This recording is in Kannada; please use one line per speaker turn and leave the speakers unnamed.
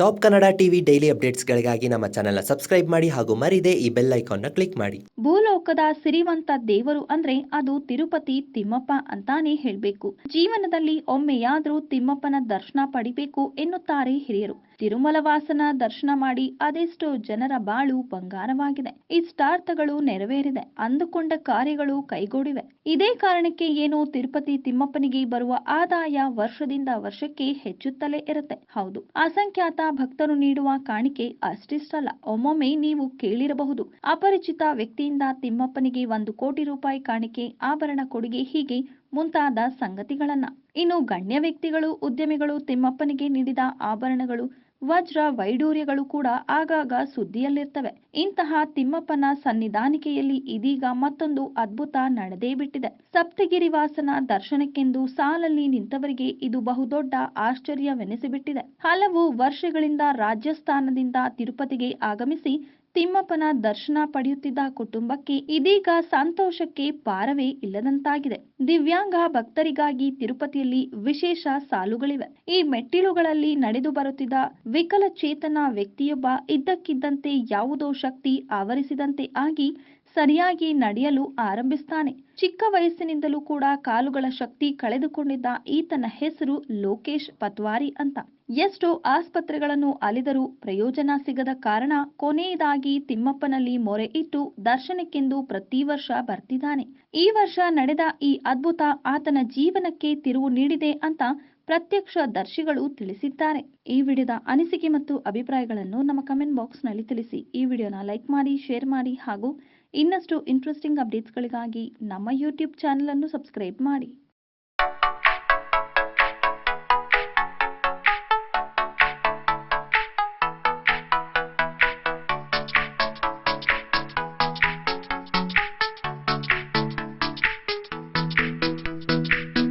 ಟಾಪ್ ಕನ್ನಡ ಟಿವಿ ಡೈಲಿ ಅಪ್ಡೇಟ್ಸ್ಗಳಿಗಾಗಿ ನಮ್ಮ ಚಾನೆಲ್ನ ಸಬ್ಸ್ಕ್ರೈಬ್ ಮಾಡಿ ಹಾಗೂ ಮರಿದೆ ಈ ಬೆಲ್ ಐಕಾನ್ನ ಕ್ಲಿಕ್ ಮಾಡಿ.
ಭೂಲೋಕದ ಸಿರಿವಂತ ದೇವರು ಅಂದ್ರೆ ಅದು ತಿರುಪತಿ ತಿಮ್ಮಪ್ಪ ಅಂತಾನೆ ಹೇಳ್ಬೇಕು. ಜೀವನದಲ್ಲಿ ಒಮ್ಮೆಯಾದ್ರೂ ತಿಮ್ಮಪ್ಪನ ದರ್ಶನ ಪಡಿಬೇಕು ಎನ್ನುತ್ತಾರೆ ಹಿರಿಯರು. ತಿರುಮಲ ವಾಸನ ದರ್ಶನ ಮಾಡಿ ಅದೆಷ್ಟೋ ಜನರ ಬಾಳು ಬಂಗಾರವಾಗಿದೆ. ಇಷ್ಟಾರ್ಥಗಳು ನೆರವೇರಿದೆ. ಅಂದುಕೊಂಡ ಕಾರ್ಯಗಳು ಕೈಗೂಡಿವೆ. ಇದೇ ಕಾರಣಕ್ಕೆ ಏನು ತಿರುಪತಿ ತಿಮ್ಮಪ್ಪನಿಗೆ ಬರುವ ಆದಾಯ ವರ್ಷದಿಂದ ವರ್ಷಕ್ಕೆ ಹೆಚ್ಚುತ್ತಲೇ ಇರುತ್ತೆ. ಹೌದು, ಅಸಂಖ್ಯಾತ ಭಕ್ತರು ನೀಡುವ ಕಾಣಿಕೆ ಅಷ್ಟಿಷ್ಟಲ್ಲ. ಒಮ್ಮೊಮ್ಮೆ ನೀವು ಕೇಳಿರಬಹುದು. ಅಪರಿಚಿತ ವ್ಯಕ್ತಿಯಿಂದ ತಿಮ್ಮಪ್ಪನಿಗೆ ಒಂದು ಕೋಟಿ ರೂಪಾಯಿ ಕಾಣಿಕೆ, ಆಭರಣ ಕೊಡುಗೆ ಹೀಗೆ ಮುಂತಾದ ಸಂಗತಿಗಳನ್ನ. ಇನ್ನು ಗಣ್ಯ ವ್ಯಕ್ತಿಗಳು, ಉದ್ಯಮಿಗಳು ತಿಮ್ಮಪ್ಪನಿಗೆ ನೀಡಿದ ಆಭರಣಗಳು ವಜ್ರ ವೈಡೂರ್ಯಗಳು ಕೂಡ ಆಗಾಗ ಸುದ್ದಿಯಲ್ಲಿರ್ತವೆ. ಇಂತಹ ತಿಮ್ಮಪ್ಪನ ಸನ್ನಿಧಾನಿಕೆಯಲ್ಲಿ ಇದೀಗ ಮತ್ತೊಂದು ಅದ್ಭುತ ನಡೆದೇ ಬಿಟ್ಟಿದೆ. ಸಪ್ತಗಿರಿವಾಸನ ದರ್ಶನಕ್ಕೆಂದು ಸಾಲಲ್ಲಿ ನಿಂತವರಿಗೆ ಇದು ಬಹುದೊಡ್ಡ ಆಶ್ಚರ್ಯವೆನಿಸಿಬಿಟ್ಟಿದೆ. ಹಲವು ವರ್ಷಗಳಿಂದ ರಾಜಸ್ಥಾನದಿಂದ ತಿರುಪತಿಗೆ ಆಗಮಿಸಿ ತಿಮ್ಮಪ್ಪನ ದರ್ಶನ ಪಡೆಯುತ್ತಿದ್ದ ಕುಟುಂಬಕ್ಕೆ ಇದೀಗ ಸಂತೋಷಕ್ಕೆ ಪಾರವೇ ಇಲ್ಲದಂತಾಗಿದೆ. ದಿವ್ಯಾಂಗ ಭಕ್ತರಿಗಾಗಿ ತಿರುಪತಿಯಲ್ಲಿ ವಿಶೇಷ ಸಾಲುಗಳಿವೆ. ಈ ಮೆಟ್ಟಿಲುಗಳಲ್ಲಿ ನಡೆದು ಬರುತ್ತಿದ್ದ ವಿಕಲಚೇತನ ವ್ಯಕ್ತಿಯೊಬ್ಬ ಇದ್ದಕ್ಕಿದ್ದಂತೆ ಯಾವುದೋ ಶಕ್ತಿ ಆವರಿಸಿದಂತೆ ಆಗಿ ಸರಿಯಾಗಿ ನಡೆಯಲು ಆರಂಭಿಸ್ತಾನೆ. ಚಿಕ್ಕ ವಯಸ್ಸಿನಿಂದಲೂ ಕೂಡ ಕಾಲುಗಳ ಶಕ್ತಿ ಕಳೆದುಕೊಂಡಿದ್ದ ಈತನ ಹೆಸರು ಲೋಕೇಶ್ ಪತ್ವಾರಿ ಅಂತ. ಎಷ್ಟೋ ಆಸ್ಪತ್ರೆಗಳನ್ನು ಅಲಿದರೂ ಪ್ರಯೋಜನ ಸಿಗದ ಕಾರಣ ಕೊನೆಯದಾಗಿ ತಿಮ್ಮಪ್ಪನಲ್ಲಿ ಮೊರೆ ಇಟ್ಟು ದರ್ಶನಕ್ಕೆಂದು ಪ್ರತಿ ವರ್ಷ ಬರ್ತಿದ್ದಾನೆ. ಈ ವರ್ಷ ನಡೆದ ಈ ಅದ್ಭುತ ಆತನ ಜೀವನಕ್ಕೆ ತಿರುವು ನೀಡಿದೆ ಅಂತ ಪ್ರತ್ಯಕ್ಷ ದರ್ಶಿಗಳು ತಿಳಿಸಿದ್ದಾರೆ. ಈ ವಿಡಿಯೋದ ಅನಿಸಿಕೆ ಮತ್ತು ಅಭಿಪ್ರಾಯಗಳನ್ನು ನಮ್ಮ ಕಮೆಂಟ್ ಬಾಕ್ಸ್ನಲ್ಲಿ ತಿಳಿಸಿ. ಈ ವಿಡಿಯೋನ ಲೈಕ್ ಮಾಡಿ ಶೇರ್ ಮಾಡಿ ಹಾಗೂ ಇನ್ನಷ್ಟು ಇಂಟ್ರೆಸ್ಟಿಂಗ್ ಅಪ್ಡೇಟ್ಸ್ಗಳಿಗಾಗಿ ನಮ್ಮ ಯೂಟ್ಯೂಬ್ ಚಾನಲನ್ನು ಸಬ್ಸ್ಕ್ರೈಬ್ ಮಾಡಿ.